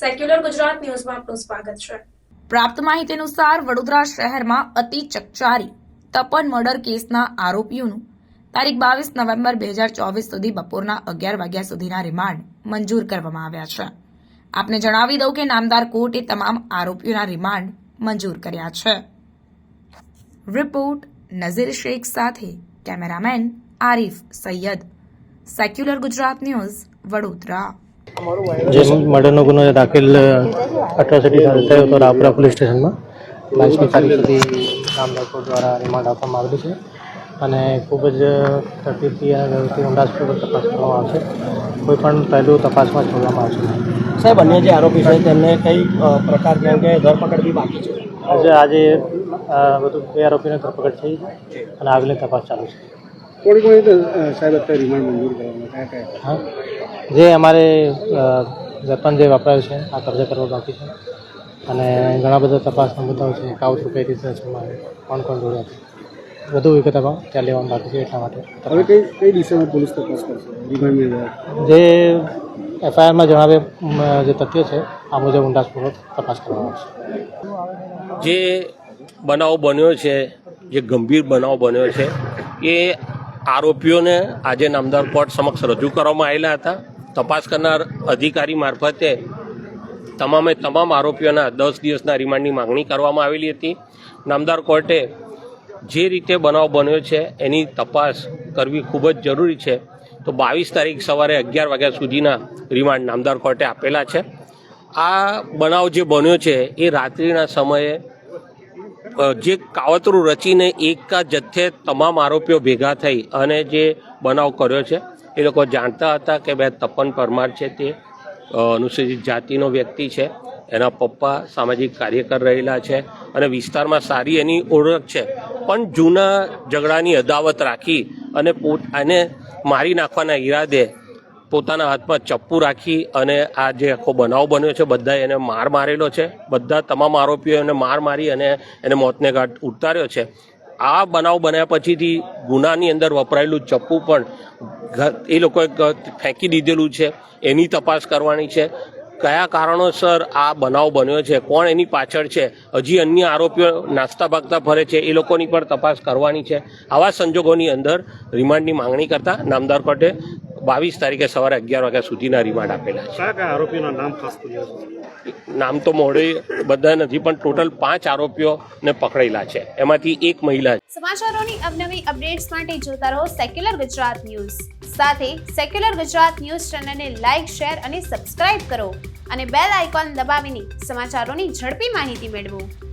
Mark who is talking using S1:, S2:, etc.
S1: Secular Gujarat ન્યૂઝમાં આપનું સ્વાગત છે.
S2: પ્રાપ્ત માહિતી અનુસાર, વડોદરા શહેરમાં અતિ ચકચારી, તપન મર્ડર કેસના આરોપીઓનું તારીખ બાવીસ નવેમ્બર બે હજાર ચોવીસ સુધી બપોરના અગિયાર વાગ્યા સુધીના રિમાન્ડ મંજૂર કરવામાં આવ્યા છે. આપને જણાવી દઉં કે નામદાર કોર્ટે તમામ આરોપીઓના રિમાન્ડ મંજૂર કર્યા છે. રિપોર્ટ, નઝીર શેખ સાથે cameraman Arif Sayyed. Secular Gujarat news Vadodara.
S3: જે મર્ડરનો ગુનો દાખલ અટ્રોસિટી સાથે થયો હતો રાપરા પોલીસ સ્ટેશનમાં બાવીસમી તારીખ સુધી કોર્ટ દ્વારા રિમાન્ડ આપવામાં આવ્યું છે. અને ખૂબ જ તકલીફથી અને વ્યવસ્થિત અંદાજપૂર્વક તપાસ કરવામાં આવશે. કોઈ પણ પહેલું તપાસમાં છોડવામાં આવશે નહીં.
S4: સાહેબ અન્ય જે આરોપી છે તેમને કઈ પ્રકાર જેમ કે ધરપકડ બી બાકી છે?
S3: આજે આજે બધું બે આરોપીને ધરપકડ થઈ છે અને આગળની તપાસ ચાલુ છે.
S5: કોની તો સાહેબ અત્યારે રિમાન્ડ મંજૂર કરવામાં કયા કયા
S3: હા. જે અમારે વેપન જે વપરાયું છે આ કબજે કરવા બાકી છે. અને ઘણા બધા તપાસના મુદ્દાઓ છે કાવતરું કઈ રીતે છે મારે કોણ કોણ જોડ્યા છે વધુ વિગતમાં ત્યાં લેવાનું બાકી છે એટલા માટે
S5: હવે કઈ કઈ દિશામાં પોલીસ તપાસ કરશે?
S3: જે એફઆઈઆરમાં જણાવે જે તથ્ય છે આ મુજબ ઊંડાણપૂર્વક તપાસ કરવામાં આવશે.
S6: જે બનાવ બન્યો છે જે ગંભીર બનાવ બન્યો છે એ આરોપીઓને આજે નામદાર કોર્ટ સમક્ષ રજૂ કરવામાં આવેલા હતા. તપાસ કરનાર અધિકારી મારફતે તમામે તમામ આરોપીઓના દસ દિવસના રિમાન્ડની માંગણી કરવામાં આવેલી હતી. નામદાર કોર્ટે જે રીતે બનાવ બન્યો છે, એની તપાસ કરવી ખૂબ જ જરૂરી છે. તો બાવીસ તારીખ સવારે અગિયાર વાગ્યા સુધીના રિમાન્ડ નામદાર કોર્ટે આપેલા છે. આ બનાવ જે બન્યો છે, એ રાત્રિના સમયે જે કાવતરું રચીને એક જથ્થે તમામ આરોપીઓ ભેગા થઈ અને જે બનાવ કર્યો છે એ લોકો જાણતા હતા કે બે તપન પરમાર છે તે. અનુસૂચિત જાતિનો વ્યક્તિ છે. એના પપ્પા સામાજિક કાર્યકર રહેલા છે અને વિસ્તારમાં સારી એની ઓળખ છે. પણ જૂના ઝઘડાની અદાવત રાખી અને પોત, અને મારી નાખવાના ઈરાદે પોતાના હાથમાં ચપ્પુ રાખી અને આ જે આખો બનાવ બન્યો છે, બધા એને માર મારેલો છે. બધા તમામ આરોપીઓ એને માર મારી અને એને મોતને ઘાટ ઉતાર્યો છે. આ બનાવ બન્યા પછીથી ગુનાની અંદર વપરાયેલું ચપ્પુ પણ એ લોકોએ ફેંકી દીધેલું છે, એની તપાસ કરવાની છે. કયા કારણોસર આ બનાવ બન્યો છે, કોણ એની પાછળ છે, હજી અન્ય આરોપીઓ નાસ્તા ભાગતા ફરે છે, એ લોકોની પણ તપાસ કરવાની છે. આવા સંજોગોની અંદર રિમાન્ડની માંગણી કરતા નામદાર કોર્ટે બાવીસ તારીખે સવારે અગિયાર વાગ્યા સુધીના રિમાન્ડ આપેલા છે.
S5: આરોપીઓના નામ ખાસ
S6: નામ તો મોડે બધા નથી, પણ ટોટલ પાંચ આરોપીઓને પકડેલા છે. એમાંથી એક મહિલા
S7: સમાચારોની અવનવી અપડેટ્સ માટે જોતા રહો સેક્યુલર ગુજરાત ન્યૂઝ સાથે સેક્યુલર ગુજરાત ન્યૂઝ ચેનલને લાઇક શેર અને સબસ્ક્રાઇબ કરો અને બેલ આઇકોન દબાવીને સમાચારોની ઝડપી માહિતી મેળવો.